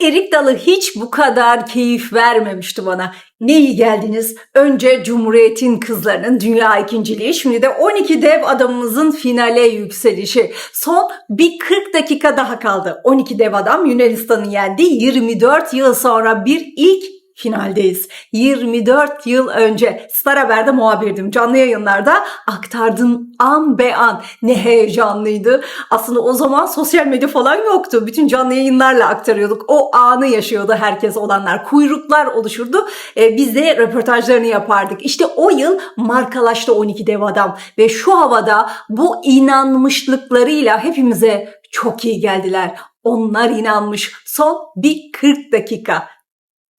Erik Dalı hiç bu kadar keyif vermemişti bana. Ne iyi geldiniz. Önce Cumhuriyet'in kızlarının dünya ikinciliği, şimdi de 12 dev adamımızın finale yükselişi. Son bir 40 dakika daha kaldı. 12 dev adam Yunanistan'ı yendi. 24 yıl sonra bir ilk finaldeyiz. 24 yıl önce Star Haber'de muhabirdim. Canlı yayınlarda aktardın an be an. Ne heyecanlıydı. Aslında o zaman sosyal medya falan yoktu. Bütün canlı yayınlarla aktarıyorduk. O anı yaşıyordu herkes olanlar. Kuyruklar oluşurdu. Ee, biz de röportajlarını yapardık. İşte o yıl markalaştı 12 dev adam. Ve şu havada bu inanmışlıklarıyla hepimize çok iyi geldiler. Onlar inanmış. Son bir 40 dakika.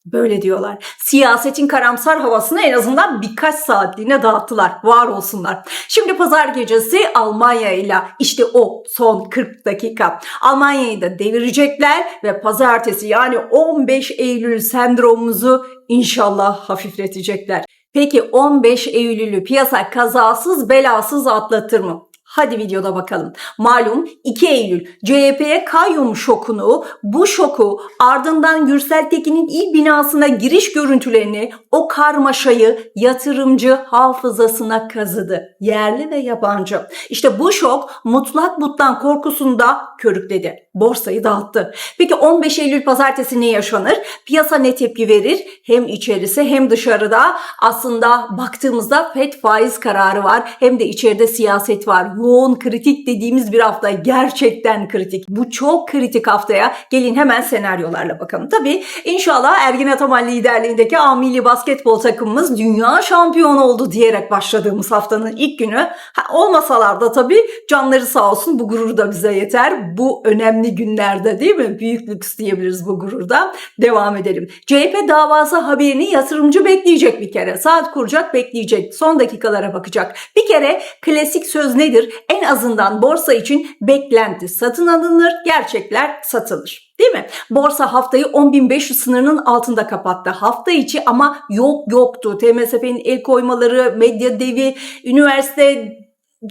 Böyle diyorlar. Siyasetin karamsar havasını en azından birkaç saatliğine dağıttılar. Var olsunlar. Şimdi pazar gecesi Almanya ile işte o son 40 dakika. Almanya'yı da devirecekler ve pazartesi yani 15 Eylül sendromumuzu inşallah hafifletecekler. Peki 15 Eylül'ü piyasa kazasız belasız atlatır mı? Hadi videoda bakalım. Malum 2 Eylül CHP'ye kayyum şokunu, bu şoku ardından Gürsel Tekin'in il binasına giriş görüntülerini, o karmaşayı yatırımcı hafızasına kazıdı. Yerli ve yabancı. İşte bu şok mutlak mutlan korkusunu da körükledi. Borsayı dağıttı. Peki 15 Eylül pazartesi ne yaşanır? Piyasa ne tepki verir? Hem içerisi hem dışarıda aslında baktığımızda FED faiz kararı var. Hem de içeride siyaset var. Yoğun kritik dediğimiz bir hafta gerçekten kritik. Bu çok kritik haftaya gelin hemen senaryolarla bakalım. Tabii inşallah Ergin Ataman liderliğindeki A milli basketbol takımımız dünya şampiyonu oldu diyerek başladığımız haftanın ilk günü. Ha, olmasalar da tabii canları sağ olsun bu gurur da bize yeter. Bu önemli günlerde değil mi? Büyük lüks diyebiliriz bu gururda. Devam edelim. CHP davası haberini yatırımcı bekleyecek bir kere. Saat kuracak bekleyecek. Son dakikalara bakacak. Bir kere klasik söz nedir? En azından borsa için beklenti satın alınır, gerçekler satılır. Değil mi? Borsa haftayı 10.500 sınırının altında kapattı. Hafta içi ama yok yoktu. TMSF'nin el koymaları, medya devi, üniversite,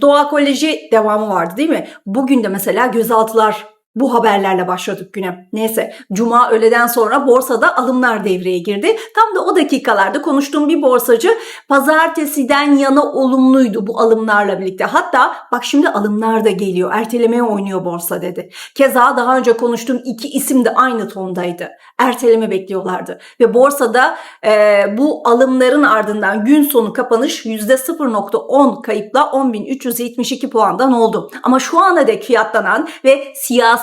doğa koleji devamı vardı değil mi? Bugün de mesela gözaltılar bu haberlerle başladık güne. Neyse cuma öğleden sonra borsada alımlar devreye girdi. Tam da o dakikalarda konuştuğum bir borsacı pazartesiden yana olumluydu bu alımlarla birlikte. Hatta bak şimdi alımlar da geliyor. Ertelemeye oynuyor borsa dedi. Keza daha önce konuştuğum iki isim de aynı tondaydı. Erteleme bekliyorlardı. Ve borsada e, bu alımların ardından gün sonu kapanış %0.10 kayıpla 10.372 puandan oldu. Ama şu ana dek fiyatlanan ve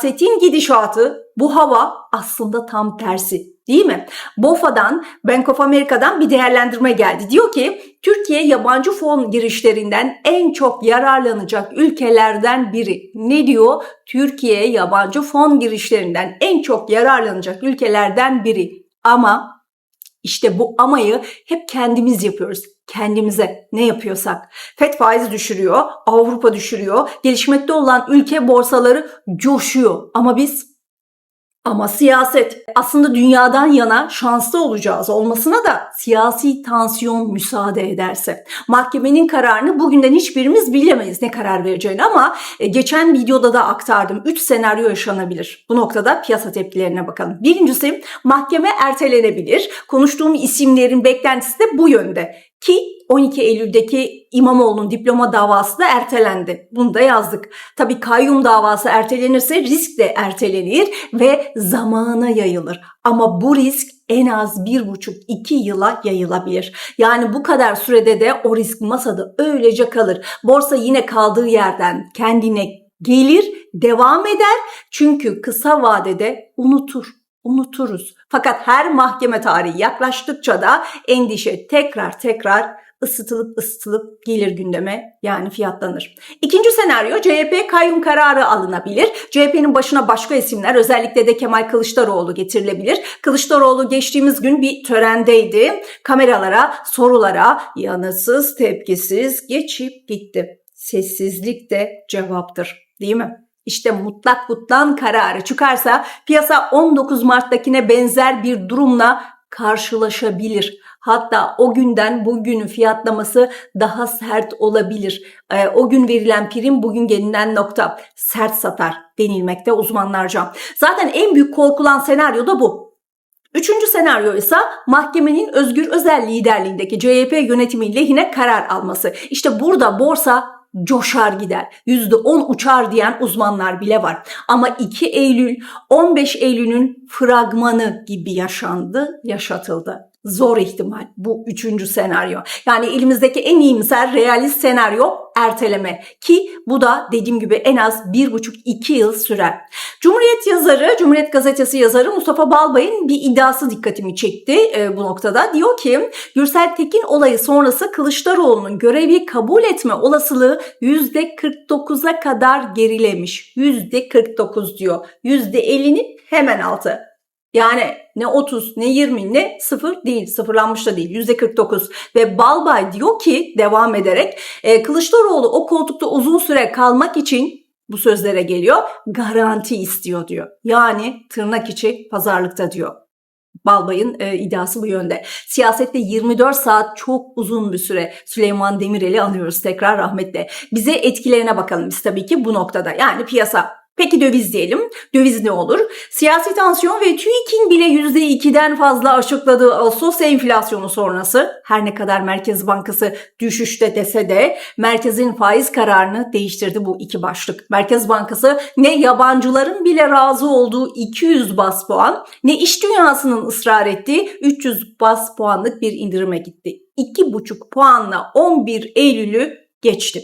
siyasetin gidişatı bu hava aslında tam tersi değil mi? BOFA'dan, Bank of America'dan bir değerlendirme geldi. Diyor ki Türkiye yabancı fon girişlerinden en çok yararlanacak ülkelerden biri. Ne diyor? Türkiye yabancı fon girişlerinden en çok yararlanacak ülkelerden biri. Ama işte bu amayı hep kendimiz yapıyoruz. Kendimize ne yapıyorsak. FED faizi düşürüyor, Avrupa düşürüyor, gelişmekte olan ülke borsaları coşuyor. Ama biz ama siyaset aslında dünyadan yana şanslı olacağız olmasına da siyasi tansiyon müsaade ederse. Mahkemenin kararını bugünden hiçbirimiz bilemeyiz ne karar vereceğini ama e, geçen videoda da aktardım. 3 senaryo yaşanabilir. Bu noktada piyasa tepkilerine bakalım. Birincisi mahkeme ertelenebilir. Konuştuğum isimlerin beklentisi de bu yönde. Ki 12 Eylül'deki İmamoğlu'nun diploma davası da ertelendi. Bunu da yazdık. Tabii kayyum davası ertelenirse risk de ertelenir ve zamana yayılır. Ama bu risk en az bir buçuk iki yıla yayılabilir. Yani bu kadar sürede de o risk masada öylece kalır. Borsa yine kaldığı yerden kendine gelir, devam eder. Çünkü kısa vadede unutur unuturuz. Fakat her mahkeme tarihi yaklaştıkça da endişe tekrar tekrar ısıtılıp ısıtılıp gelir gündeme yani fiyatlanır. İkinci senaryo CHP kayyum kararı alınabilir. CHP'nin başına başka isimler özellikle de Kemal Kılıçdaroğlu getirilebilir. Kılıçdaroğlu geçtiğimiz gün bir törendeydi. Kameralara, sorulara yanıtsız, tepkisiz geçip gitti. Sessizlik de cevaptır değil mi? İşte mutlak mutlan kararı çıkarsa piyasa 19 Mart'takine benzer bir durumla karşılaşabilir. Hatta o günden bugünün fiyatlaması daha sert olabilir. Ee, o gün verilen prim bugün gelinen nokta sert satar denilmekte uzmanlarca. Zaten en büyük korkulan senaryo da bu. Üçüncü senaryo ise mahkemenin Özgür Özel liderliğindeki CHP yönetimi lehine karar alması. İşte burada borsa coşar gider. %10 uçar diyen uzmanlar bile var. Ama 2 Eylül 15 Eylül'ün fragmanı gibi yaşandı, yaşatıldı. Zor ihtimal bu üçüncü senaryo. Yani elimizdeki en iyimser realist senaryo erteleme ki bu da dediğim gibi en az bir buçuk iki yıl sürer. Cumhuriyet yazarı, Cumhuriyet gazetesi yazarı Mustafa Balbay'ın bir iddiası dikkatimi çekti e, bu noktada. Diyor ki Gürsel Tekin olayı sonrası Kılıçdaroğlu'nun görevi kabul etme olasılığı %49'a kadar gerilemiş. %49 diyor. %50'nin hemen altı. Yani ne 30 ne 20 ne 0 değil sıfırlanmış da değil %49 ve Balbay diyor ki devam ederek e, Kılıçdaroğlu o koltukta uzun süre kalmak için bu sözlere geliyor garanti istiyor diyor. Yani tırnak içi pazarlıkta diyor. Balbay'ın e, iddiası bu yönde. Siyasette 24 saat çok uzun bir süre. Süleyman Demirel'i anıyoruz tekrar rahmetle. Bize etkilerine bakalım biz tabii ki bu noktada. Yani piyasa Peki döviz diyelim. Döviz ne olur? Siyasi tansiyon ve TÜİK'in bile %2'den fazla açıkladığı Ağustos enflasyonu sonrası her ne kadar Merkez Bankası düşüşte dese de merkezin faiz kararını değiştirdi bu iki başlık. Merkez Bankası ne yabancıların bile razı olduğu 200 bas puan ne iş dünyasının ısrar ettiği 300 bas puanlık bir indirime gitti. 2,5 puanla 11 Eylül'ü geçti.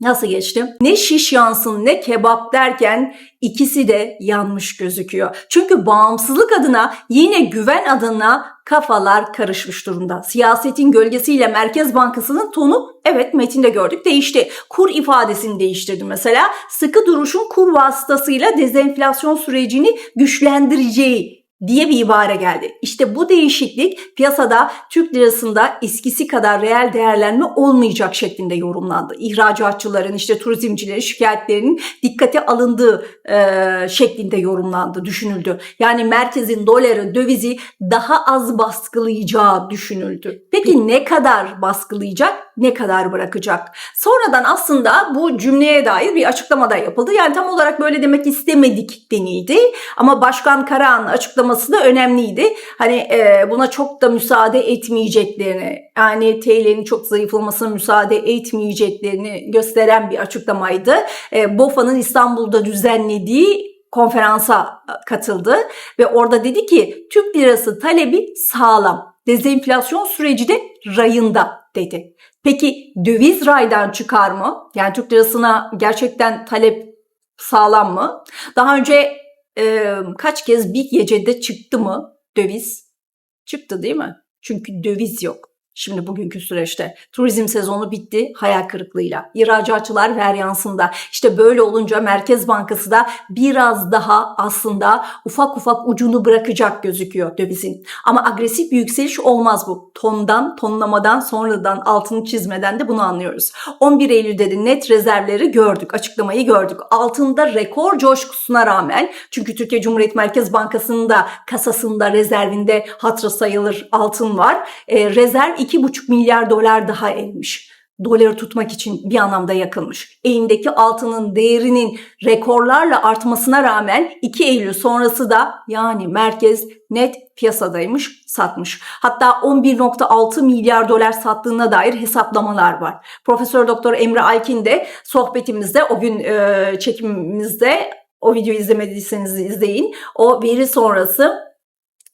Nasıl geçti? Ne şiş yansın ne kebap derken ikisi de yanmış gözüküyor. Çünkü bağımsızlık adına yine güven adına kafalar karışmış durumda. Siyasetin gölgesiyle Merkez Bankası'nın tonu evet metinde gördük değişti. Kur ifadesini değiştirdi mesela. Sıkı duruşun kur vasıtasıyla dezenflasyon sürecini güçlendireceği diye bir ibare geldi. İşte bu değişiklik piyasada Türk lirasında eskisi kadar reel değerlenme olmayacak şeklinde yorumlandı. İhracatçıların işte turizmcilerin şikayetlerinin dikkate alındığı e, şeklinde yorumlandı, düşünüldü. Yani merkezin doları, dövizi daha az baskılayacağı düşünüldü. Peki ne kadar baskılayacak, ne kadar bırakacak? Sonradan aslında bu cümleye dair bir açıklama da yapıldı. Yani tam olarak böyle demek istemedik denildi. Ama Başkan Karahan'ın açıklaması açıklaması da önemliydi. Hani e, buna çok da müsaade etmeyeceklerini, yani TL'nin çok zayıflamasına müsaade etmeyeceklerini gösteren bir açıklamaydı. E, BOFA'nın İstanbul'da düzenlediği konferansa katıldı ve orada dedi ki Türk lirası talebi sağlam. Dezenflasyon süreci de rayında dedi. Peki döviz raydan çıkar mı? Yani Türk lirasına gerçekten talep sağlam mı? Daha önce e, kaç kez bir gecede çıktı mı döviz? Çıktı değil mi? Çünkü döviz yok. Şimdi bugünkü süreçte turizm sezonu bitti hayal kırıklığıyla. İhracatçılar veryansında. İşte böyle olunca Merkez Bankası da biraz daha aslında ufak ufak ucunu bırakacak gözüküyor dövizin. Ama agresif bir yükseliş olmaz bu. Tondan, tonlamadan, sonradan altını çizmeden de bunu anlıyoruz. 11 Eylül'de de net rezervleri gördük, açıklamayı gördük. Altında rekor coşkusuna rağmen çünkü Türkiye Cumhuriyet Merkez Bankası'nın da kasasında, rezervinde hatırı sayılır altın var. E, rezerv 2,5 milyar dolar daha elmiş. Doları tutmak için bir anlamda yakılmış. Elindeki altının değerinin rekorlarla artmasına rağmen 2 Eylül sonrası da yani merkez net piyasadaymış, satmış. Hatta 11.6 milyar dolar sattığına dair hesaplamalar var. Profesör Doktor Emre Alkin de sohbetimizde o gün e, çekimimizde o videoyu izlemediyseniz izleyin. O veri sonrası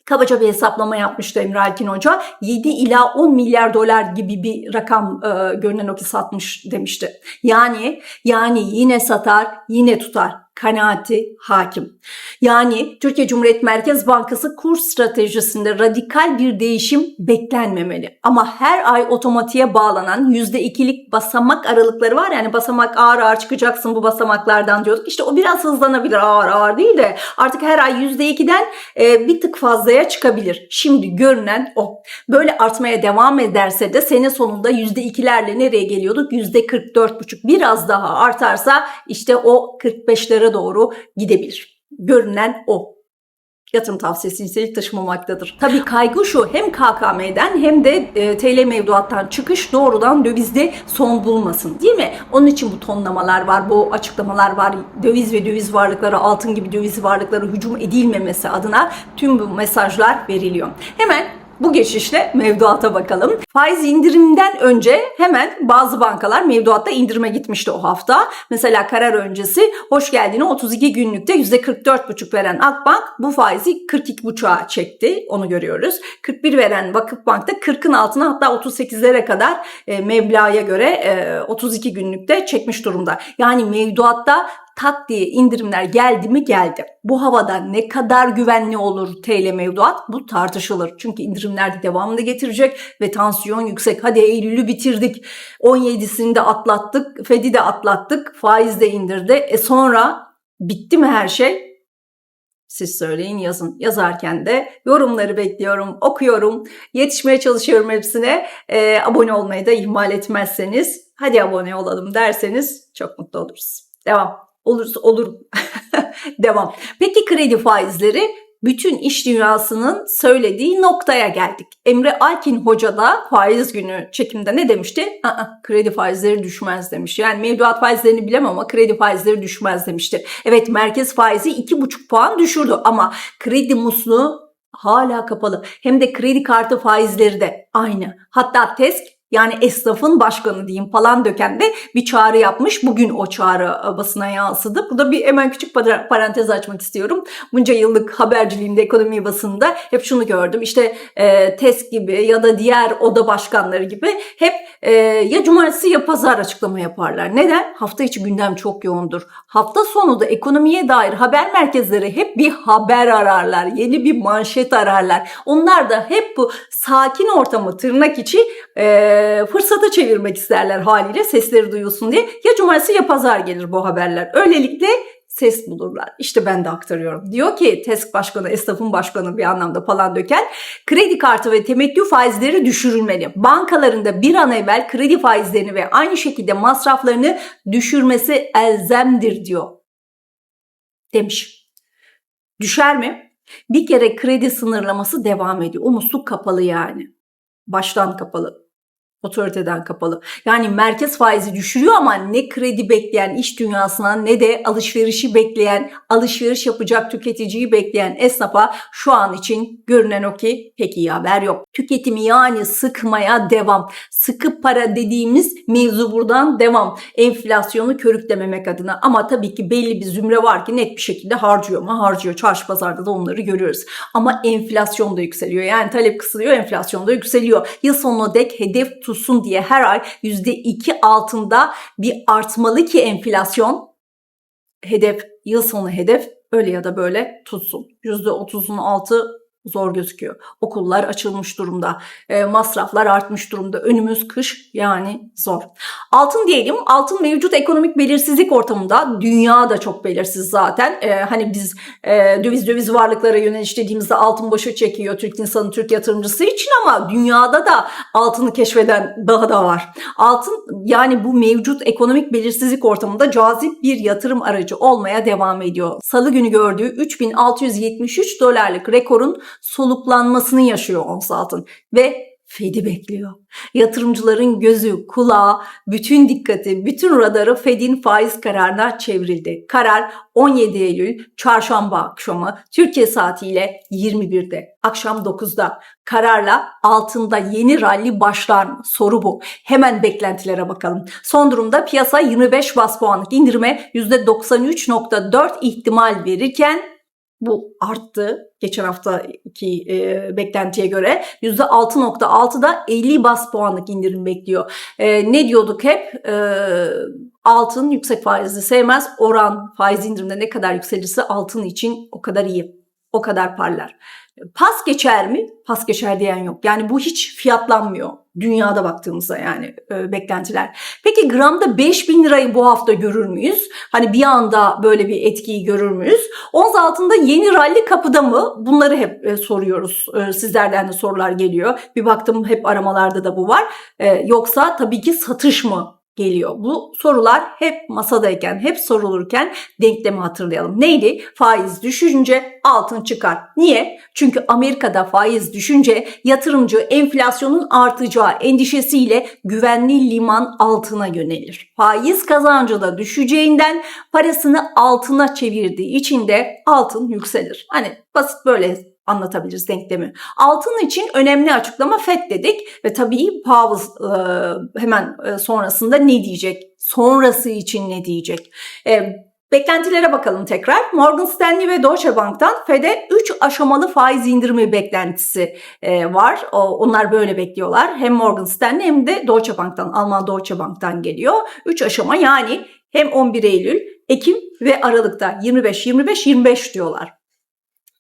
kabaca bir hesaplama yapmıştı Emre Alkin Hoca. 7 ila 10 milyar dolar gibi bir rakam e, görünen o ki satmış demişti. Yani yani yine satar, yine tutar kanaati hakim. Yani Türkiye Cumhuriyet Merkez Bankası kur stratejisinde radikal bir değişim beklenmemeli. Ama her ay otomatiğe bağlanan %2'lik basamak aralıkları var. Yani basamak ağır ağır çıkacaksın bu basamaklardan diyorduk. İşte o biraz hızlanabilir ağır ağır değil de artık her ay %2'den e, bir tık fazlaya çıkabilir. Şimdi görünen o. Böyle artmaya devam ederse de sene sonunda %2'lerle nereye geliyorduk? %44,5 biraz daha artarsa işte o 45'lere doğru gidebilir. Görünen o. Yatırım tavsiyesi nitelik taşımamaktadır. Tabii kaygı şu hem KKM'den hem de e, TL mevduattan çıkış doğrudan dövizde son bulmasın değil mi? Onun için bu tonlamalar var, bu açıklamalar var. Döviz ve döviz varlıkları, altın gibi döviz varlıkları hücum edilmemesi adına tüm bu mesajlar veriliyor. Hemen bu geçişle mevduata bakalım. Faiz indirimden önce hemen bazı bankalar mevduatta indirime gitmişti o hafta. Mesela karar öncesi hoş geldini 32 günlükte %44,5 veren Akbank bu faizi 42,5'a çekti. Onu görüyoruz. 41 veren Vakıfbank da 40'ın altına hatta 38'lere kadar e, meblağa göre e, 32 günlükte çekmiş durumda. Yani mevduatta tak diye indirimler geldi mi geldi. Bu havada ne kadar güvenli olur TL mevduat bu tartışılır. Çünkü indirimler de devamını getirecek ve tansiyon yüksek. Hadi Eylül'ü bitirdik. 17'sini de atlattık. Fed'i de atlattık. Faiz de indirdi. E sonra bitti mi her şey? Siz söyleyin yazın. Yazarken de yorumları bekliyorum, okuyorum. Yetişmeye çalışıyorum hepsine. E, abone olmayı da ihmal etmezseniz, hadi abone olalım derseniz çok mutlu oluruz. Devam. Olursa olur. Devam. Peki kredi faizleri bütün iş dünyasının söylediği noktaya geldik. Emre Alkin Hoca da faiz günü çekimde ne demişti? Kredi faizleri düşmez demiş. Yani mevduat faizlerini bilemem ama kredi faizleri düşmez demişti. Evet merkez faizi 2,5 puan düşürdü ama kredi musluğu hala kapalı. Hem de kredi kartı faizleri de aynı. Hatta TESK yani esnafın başkanı diyeyim falan döken de bir çağrı yapmış. Bugün o çağrı basına yansıdı. Burada bir hemen küçük parantez açmak istiyorum. Bunca yıllık haberciliğimde ekonomi basında hep şunu gördüm. İşte e, TESK gibi ya da diğer oda başkanları gibi hep e, ya cumartesi ya pazar açıklama yaparlar. Neden? Hafta içi gündem çok yoğundur. Hafta sonu da ekonomiye dair haber merkezleri hep bir haber ararlar. Yeni bir manşet ararlar. Onlar da hep bu sakin ortamı tırnak içi e, fırsata çevirmek isterler haliyle sesleri duyulsun diye. Ya cumartesi ya pazar gelir bu haberler. Öylelikle ses bulurlar. İşte ben de aktarıyorum. Diyor ki TESK başkanı, esnafın başkanı bir anlamda falan döken kredi kartı ve temettü faizleri düşürülmeli. Bankalarında bir an evvel kredi faizlerini ve aynı şekilde masraflarını düşürmesi elzemdir diyor. Demiş. Düşer mi? Bir kere kredi sınırlaması devam ediyor. O musluk kapalı yani. Baştan kapalı otoriteden kapalı. Yani merkez faizi düşürüyor ama ne kredi bekleyen iş dünyasına ne de alışverişi bekleyen, alışveriş yapacak tüketiciyi bekleyen esnafa şu an için görünen o ki pek iyi haber yok. Tüketimi yani sıkmaya devam. Sıkı para dediğimiz mevzu buradan devam. Enflasyonu körüklememek adına ama tabii ki belli bir zümre var ki net bir şekilde harcıyor mu? Harcıyor. Çarşı pazarda da onları görüyoruz. Ama enflasyon da yükseliyor. Yani talep kısılıyor, enflasyon da yükseliyor. Yıl sonuna dek hedef tutsun diye her ay %2 altında bir artmalı ki enflasyon hedef, yıl sonu hedef öyle ya da böyle tutsun. %30'un altı zor gözüküyor. Okullar açılmış durumda. E, masraflar artmış durumda. Önümüz kış yani zor. Altın diyelim. Altın mevcut ekonomik belirsizlik ortamında. Dünya da çok belirsiz zaten. E, hani biz e, döviz döviz varlıklara yöneliş dediğimizde altın başı çekiyor Türk insanı, Türk yatırımcısı için ama dünyada da altını keşfeden daha da var. Altın yani bu mevcut ekonomik belirsizlik ortamında cazip bir yatırım aracı olmaya devam ediyor. Salı günü gördüğü 3673 dolarlık rekorun soluklanmasını yaşıyor ons altın ve Fed'i bekliyor. Yatırımcıların gözü, kulağı, bütün dikkati, bütün radarı Fed'in faiz kararına çevrildi. Karar 17 Eylül çarşamba akşamı Türkiye saatiyle 21'de akşam 9'da kararla altında yeni rally başlar mı? Soru bu. Hemen beklentilere bakalım. Son durumda piyasa 25 bas puanlık indirime %93.4 ihtimal verirken bu arttı geçen haftaki e, beklentiye göre. %6.6'da 50 bas puanlık indirim bekliyor. E, ne diyorduk hep? E, altın yüksek faizi sevmez. Oran faiz indirimde ne kadar yükselirse altın için o kadar iyi. O kadar parlar. Pas geçer mi? Pas geçer diyen yok. Yani bu hiç fiyatlanmıyor. Dünyada baktığımızda yani e, beklentiler. Peki gramda 5000 lirayı bu hafta görür müyüz? Hani bir anda böyle bir etkiyi görür müyüz? Ons altında yeni rally kapıda mı? Bunları hep e, soruyoruz. E, sizlerden de sorular geliyor. Bir baktım hep aramalarda da bu var. E, yoksa tabii ki satış mı geliyor? Bu sorular hep masadayken, hep sorulurken denklemi hatırlayalım. Neydi? Faiz düşünce altın çıkar. Niye? Çünkü Amerika'da faiz düşünce yatırımcı enflasyonun artacağı endişesiyle güvenli liman altına yönelir. Faiz kazancı da düşeceğinden parasını altına çevirdiği için de altın yükselir. Hani basit böyle anlatabiliriz denklemi. Altın için önemli açıklama FED dedik ve tabii Powell e, hemen e, sonrasında ne diyecek? Sonrası için ne diyecek? E, Beklentilere bakalım tekrar. Morgan Stanley ve Deutsche Bank'tan FED'e 3 aşamalı faiz indirimi beklentisi e, var. O, onlar böyle bekliyorlar. Hem Morgan Stanley hem de Deutsche Bank'tan, Alman Deutsche Bank'tan geliyor. 3 aşama yani hem 11 Eylül, Ekim ve Aralık'ta 25-25-25 diyorlar.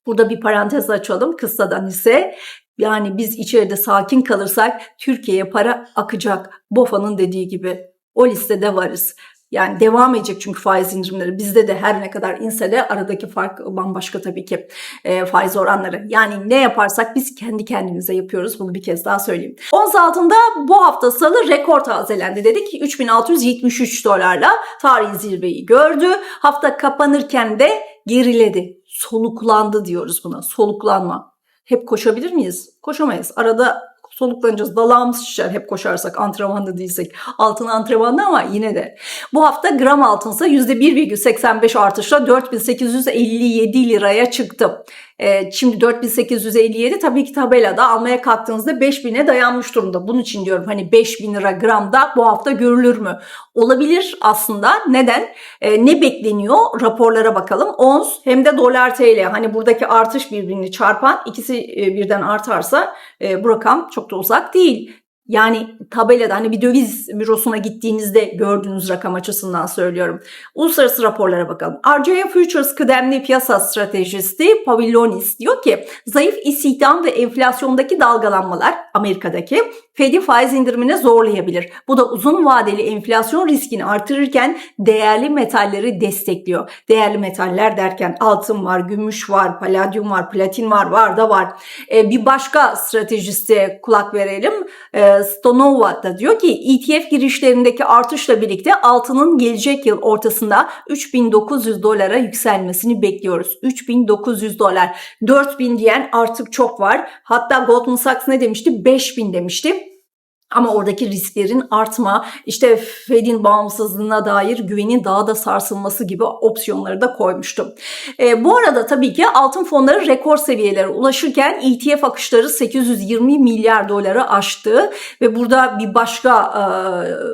Burada bir parantez açalım kıssadan ise yani biz içeride sakin kalırsak Türkiye'ye para akacak. BOFA'nın dediği gibi o listede varız. Yani devam edecek çünkü faiz indirimleri. Bizde de her ne kadar inse de aradaki fark bambaşka tabii ki e, faiz oranları. Yani ne yaparsak biz kendi kendimize yapıyoruz. Bunu bir kez daha söyleyeyim. Ons altında bu hafta salı rekor tazelendi dedik. 3673 dolarla tarihi zirveyi gördü. Hafta kapanırken de geriledi. Soluklandı diyoruz buna. Soluklanma. Hep koşabilir miyiz? Koşamayız. Arada soluklanacağız. Dalağımız şişer hep koşarsak antrenmanda değilsek. Altın antrenmanda ama yine de. Bu hafta gram altınsa %1,85 artışla 4857 liraya çıktı. Ee, şimdi 4857 tabii ki tabelada almaya kalktığınızda 5000'e dayanmış durumda. Bunun için diyorum hani 5000 lira gramda bu hafta görülür mü? Olabilir aslında. Neden? Ee, ne bekleniyor? Raporlara bakalım. Ons hem de dolar TL. Hani buradaki artış birbirini çarpan ikisi e, birden artarsa e, bu rakam çok da uzak değil. Yani tabelada hani bir döviz bürosuna gittiğinizde gördüğünüz rakam açısından söylüyorum. Uluslararası raporlara bakalım. RJA Futures kıdemli piyasa stratejisti Pavillonis diyor ki zayıf istihdam ve enflasyondaki dalgalanmalar Amerika'daki Fed'i faiz indirimine zorlayabilir. Bu da uzun vadeli enflasyon riskini artırırken değerli metalleri destekliyor. Değerli metaller derken altın var, gümüş var, paladyum var, platin var, var da var. Ee, bir başka stratejiste kulak verelim. Ee, Stonova da diyor ki ETF girişlerindeki artışla birlikte altının gelecek yıl ortasında 3900 dolara yükselmesini bekliyoruz. 3900 dolar. 4000 diyen artık çok var. Hatta Goldman Sachs ne demişti? 5000 demişti. Ama oradaki risklerin artma, işte Fed'in bağımsızlığına dair güvenin daha da sarsılması gibi opsiyonları da koymuştum. E, bu arada tabii ki altın fonları rekor seviyelere ulaşırken ETF akışları 820 milyar doları aştı ve burada bir başka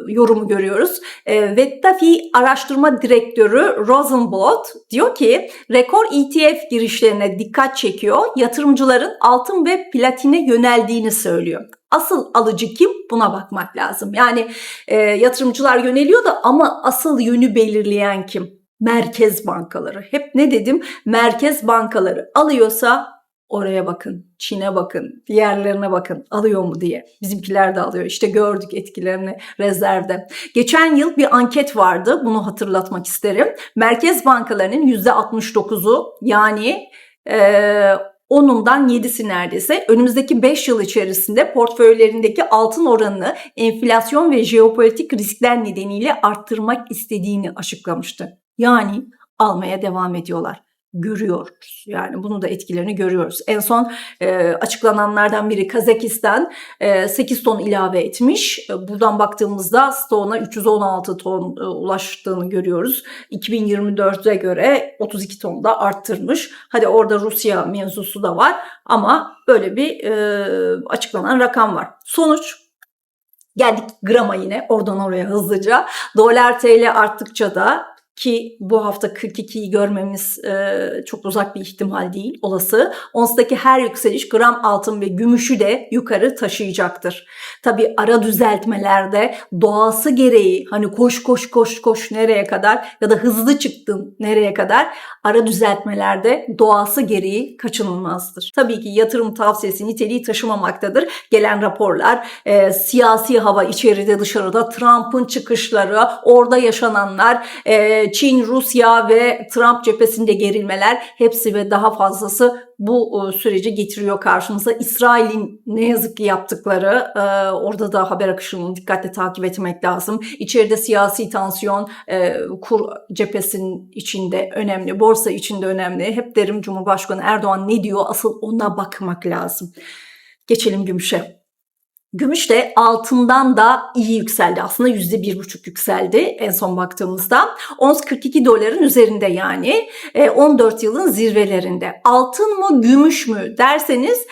e, yorumu görüyoruz. E, Vettafi araştırma direktörü Rosenblatt diyor ki rekor ETF girişlerine dikkat çekiyor, yatırımcıların altın ve platine yöneldiğini söylüyor. Asıl alıcı kim? Buna bakmak lazım. Yani e, yatırımcılar yöneliyor da ama asıl yönü belirleyen kim? Merkez bankaları. Hep ne dedim? Merkez bankaları alıyorsa oraya bakın, Çin'e bakın, diğerlerine bakın alıyor mu diye. Bizimkiler de alıyor. İşte gördük etkilerini rezervde. Geçen yıl bir anket vardı. Bunu hatırlatmak isterim. Merkez bankalarının %69'u yani e, Onundan 7'si neredeyse önümüzdeki 5 yıl içerisinde portföylerindeki altın oranını enflasyon ve jeopolitik riskler nedeniyle arttırmak istediğini açıklamıştı. Yani almaya devam ediyorlar görüyoruz. Yani bunu da etkilerini görüyoruz. En son e, açıklananlardan biri Kazakistan e, 8 ton ilave etmiş. E, buradan baktığımızda stoğuna 316 ton e, ulaştığını görüyoruz. 2024'e göre 32 ton da arttırmış. Hadi orada Rusya mevzusu da var ama böyle bir e, açıklanan rakam var. Sonuç Geldik grama yine oradan oraya hızlıca. Dolar TL arttıkça da ki bu hafta 42'yi görmemiz e, çok uzak bir ihtimal değil olası. Ons'taki her yükseliş gram altın ve gümüşü de yukarı taşıyacaktır. Tabi ara düzeltmelerde doğası gereği hani koş koş koş koş nereye kadar ya da hızlı çıktın nereye kadar ara düzeltmelerde doğası gereği kaçınılmazdır. Tabii ki yatırım tavsiyesi niteliği taşımamaktadır. Gelen raporlar e, siyasi hava içeride dışarıda Trump'ın çıkışları orada yaşananlar e, Çin, Rusya ve Trump cephesinde gerilmeler hepsi ve daha fazlası bu e, süreci getiriyor karşımıza. İsrail'in ne yazık ki yaptıkları e, orada da haber akışını dikkatle takip etmek lazım. İçeride siyasi tansiyon e, kur cephesinin içinde önemli, borsa içinde önemli. Hep derim Cumhurbaşkanı Erdoğan ne diyor asıl ona bakmak lazım. Geçelim gümüşe. Gümüş de altından da iyi yükseldi. Aslında yüzde bir buçuk yükseldi en son baktığımızda. Ons 42 doların üzerinde yani. E, 14 yılın zirvelerinde. Altın mı gümüş mü derseniz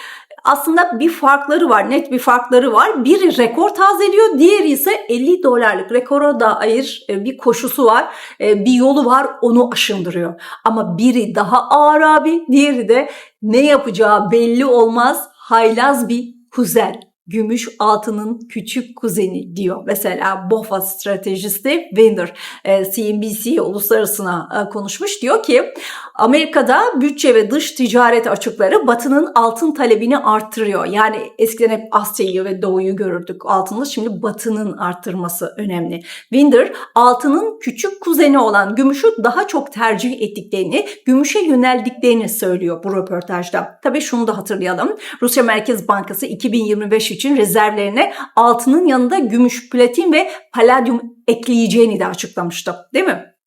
aslında bir farkları var, net bir farkları var. Biri rekor tazeliyor, diğeri ise 50 dolarlık rekora dair e, bir koşusu var, e, bir yolu var, onu aşındırıyor. Ama biri daha ağır abi, diğeri de ne yapacağı belli olmaz, haylaz bir kuzen gümüş altının küçük kuzeni diyor. Mesela BOFA stratejisti Winder e, CNBC uluslararasına e, konuşmuş. Diyor ki Amerika'da bütçe ve dış ticaret açıkları batının altın talebini arttırıyor. Yani eskiden hep Asya'yı ve Doğu'yu görürdük altında. Şimdi batının arttırması önemli. Winder altının küçük kuzeni olan gümüşü daha çok tercih ettiklerini, gümüşe yöneldiklerini söylüyor bu röportajda. Tabii şunu da hatırlayalım. Rusya Merkez Bankası 2025 için rezervlerine altının yanında gümüş, platin ve paladyum ekleyeceğini de açıklamıştı. Değil mi?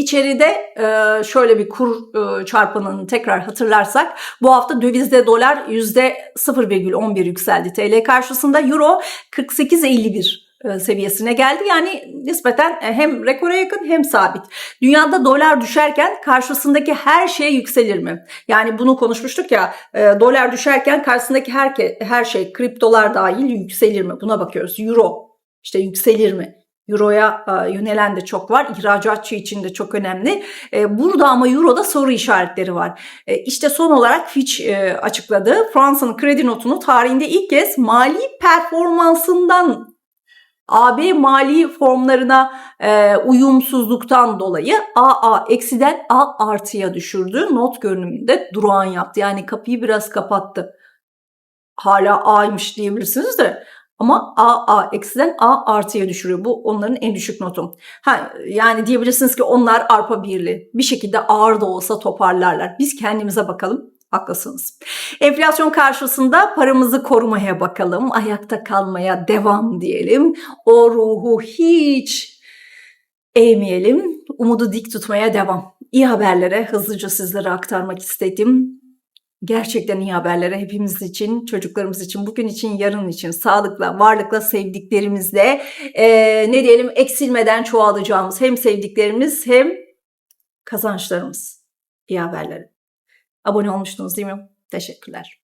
İçeride e, şöyle bir kur e, çarpanını tekrar hatırlarsak bu hafta dövizde dolar %0,11 yükseldi TL karşısında euro 48.51 e, seviyesine geldi. Yani nispeten hem rekora yakın hem sabit. Dünyada dolar düşerken karşısındaki her şey yükselir mi? Yani bunu konuşmuştuk ya dolar düşerken karşısındaki her, her şey kriptolar dahil yükselir mi? Buna bakıyoruz. Euro işte yükselir mi? Euro'ya yönelen de çok var. İhracatçı için de çok önemli. Burada ama Euro'da soru işaretleri var. İşte son olarak Fitch açıkladı. Fransa'nın kredi notunu tarihinde ilk kez mali performansından AB mali formlarına e, uyumsuzluktan dolayı AA eksiden A artıya düşürdü. Not görünümünde durağan yaptı. Yani kapıyı biraz kapattı. Hala A'ymış diyebilirsiniz de ama A, A eksiden A artıya düşürüyor. Bu onların en düşük notu. Ha, yani diyebilirsiniz ki onlar arpa birli. Bir şekilde ağır da olsa toparlarlar. Biz kendimize bakalım. Haklısınız. Enflasyon karşısında paramızı korumaya bakalım. Ayakta kalmaya devam diyelim. O ruhu hiç eğmeyelim. Umudu dik tutmaya devam. İyi haberlere hızlıca sizlere aktarmak istedim gerçekten iyi haberlere hepimiz için, çocuklarımız için, bugün için, yarın için sağlıkla, varlıkla, sevdiklerimizle e, ne diyelim eksilmeden çoğalacağımız hem sevdiklerimiz hem kazançlarımız. İyi haberleri. Abone olmuştunuz değil mi? Teşekkürler.